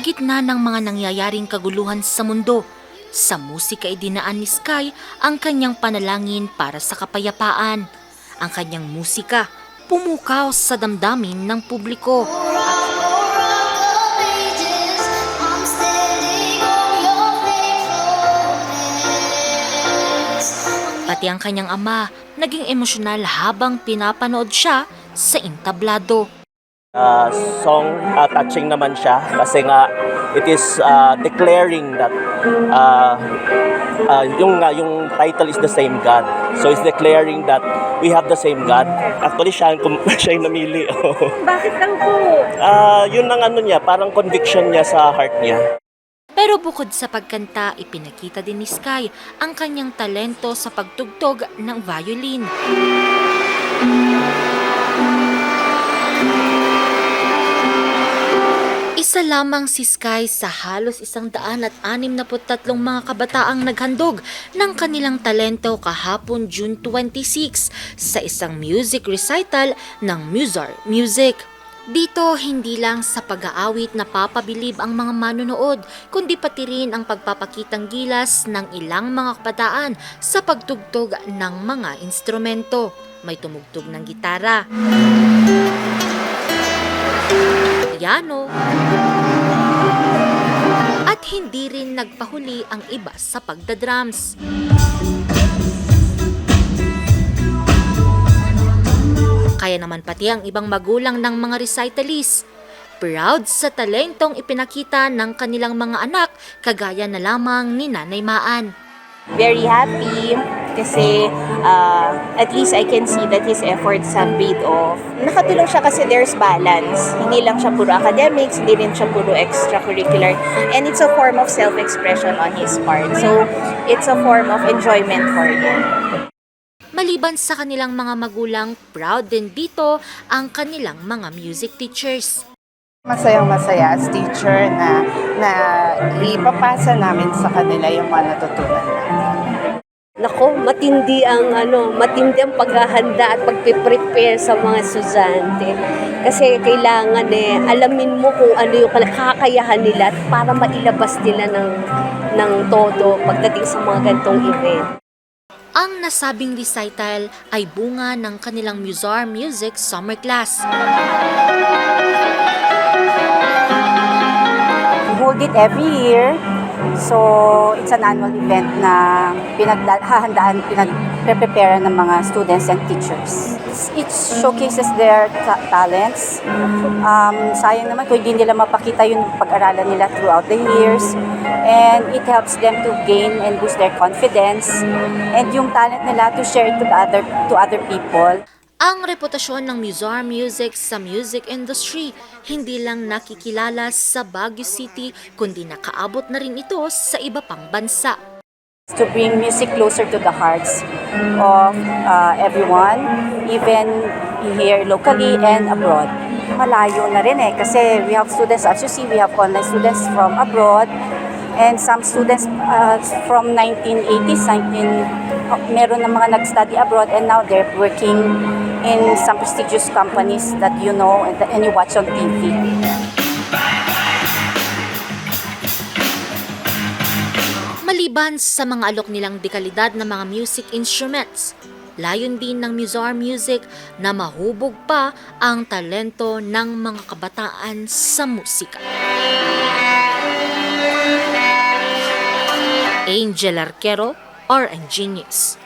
gitna ng mga nangyayaring kaguluhan sa mundo, sa musika idinaan ni Sky ang kanyang panalangin para sa kapayapaan. Ang kanyang musika pumukaw sa damdamin ng publiko. Pati ang kanyang ama naging emosyonal habang pinapanood siya sa intablado. Uh, song uh, touching naman siya kasi nga it is uh, declaring that uh, uh, yung nga yung title is the same God. So it's declaring that we have the same God. Actually siya yung kum- siya yung namili. Bakit lang po? uh, yun ang ano niya, parang conviction niya sa heart niya. Pero bukod sa pagkanta, ipinakita din ni Sky ang kanyang talento sa pagtugtog ng violin. Isa lamang si Sky sa halos isang daan at anim na tatlong mga kabataang naghandog ng kanilang talento kahapon June 26 sa isang music recital ng Musar Music. Dito, hindi lang sa pag-aawit na papabilib ang mga manunood, kundi pati rin ang pagpapakitang gilas ng ilang mga kabataan sa pagtugtog ng mga instrumento. May tumugtog ng gitara, piano, at hindi rin nagpahuli ang iba sa pagdadrums. Kaya naman pati ang ibang magulang ng mga recitalists. Proud sa talentong ipinakita ng kanilang mga anak kagaya na lamang ni Nanay Maan. Very happy kasi uh, at least I can see that his efforts have paid off. Nakatulong siya kasi there's balance. Hindi lang siya puro academics, hindi rin siya puro extracurricular. And it's a form of self-expression on his part. So, it's a form of enjoyment for him. Maliban sa kanilang mga magulang, proud din dito ang kanilang mga music teachers. Masayang masaya as teacher na, na ipapasa namin sa kanila yung mga natutunan namin. Nako, matindi ang ano, matindi ang paghahanda at pagpe-prepare sa mga estudyante. Kasi kailangan eh, alamin mo kung ano yung kakayahan nila at para mailabas nila ng, ng todo pagdating sa mga gantong event. Ang nasabing recital ay bunga ng kanilang Musar Music Summer Class. Hold it every year. So, it's an annual event na pinaghahandaan, pinag-prepare ng mga students and teachers. It showcases their ta- talents. Um, sayang naman kung hindi nila mapakita yung pag-aralan nila throughout the years. And it helps them to gain and boost their confidence. And yung talent nila to share it to other, to other people. Ang reputasyon ng Musar Music sa music industry hindi lang nakikilala sa Baguio City kundi nakaabot na rin ito sa iba pang bansa. to bring music closer to the hearts of uh, everyone, even here locally and abroad. Malayo na rin eh, kasi we have students, as you see, we have online students from abroad, and some students uh, from 1980s, 19, uh, meron na mga nag-study abroad, and now they're working in some prestigious companies that you know and, and you watch on TV. Maliban sa mga alok nilang dekalidad na mga music instruments, layon din ng Musar Music na mahubog pa ang talento ng mga kabataan sa musika. Angel Arquero, Are ingenious.